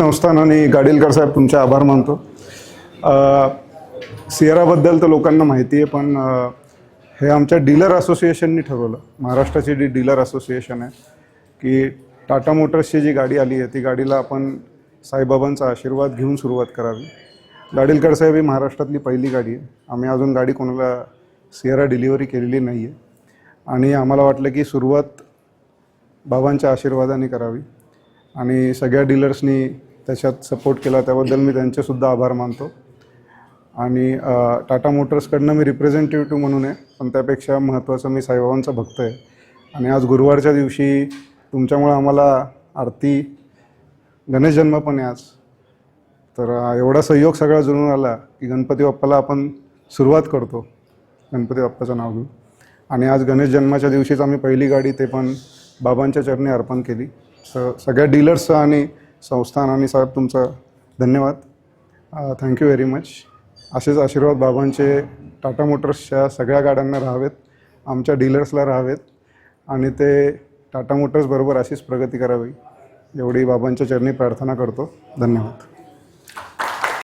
संस्थान आणि गाडीलकर साहेब तुमचे आभार मानतो. अ, सियराबद्दल तर लोकांना माहिती आहे पण हे आमच्या डीलर असोसिएशननी ठरवलं. महाराष्ट्राची जी डीलर असोसिएशन आहे की टाटा मोटर्सची जी गाडी आली आहे ती गाडीला आपण साईबाबांचा आशीर्वाद घेऊन सुरुवात करावी. गाडीलकर साहेब ही महाराष्ट्रातली पहिली गाडी आहे. आम्ही अजून गाडी कोणाला सियरा डिलिव्हरी केलेली नाही आहे आणि आम्हाला वाटलं की सुरुवात बाबांच्या आशीर्वादाने करावी. आणि सगळ्या डीलर्सनी त्याच्यात सपोर्ट केला त्याबद्दल मी त्यांचेसुद्धा आभार मानतो. आणि टाटा मोटर्सकडनं मी रिप्रेझेंटेटिव्ह म्हणून आहे पण त्यापेक्षा महत्त्वाचं मी साईबाबांचा भक्त आहे. आणि आज गुरुवारच्या दिवशी तुमच्यामुळं आम्हाला आरती गणेश जन्म पण आहे आज. तर एवढा सहयोग सगळा जुळून आला की गणपती बाप्पाला आपण सुरुवात करतो. गणपती बाप्पाचं नाव घेऊन. आणि आज गणेश जन्माच्या दिवशीच आम्ही पहिली गाडी ते पण बाबांच्या चरणी अर्पण केली. स सगळ्या डीलर्सचं आणि संस्थान आणि साहेब तुमचं धन्यवाद. थँक्यू व्हेरी मच असेच आशीर्वाद बाबांचे टाटा मोटर्सच्या सगळ्या गाड्यांना राहावेत आमच्या डीलर्सला राहावेत आणि ते टाटा मोटर्सबरोबर अशीच प्रगती करावी एवढी बाबांच्या चरणी प्रार्थना करतो. धन्यवाद.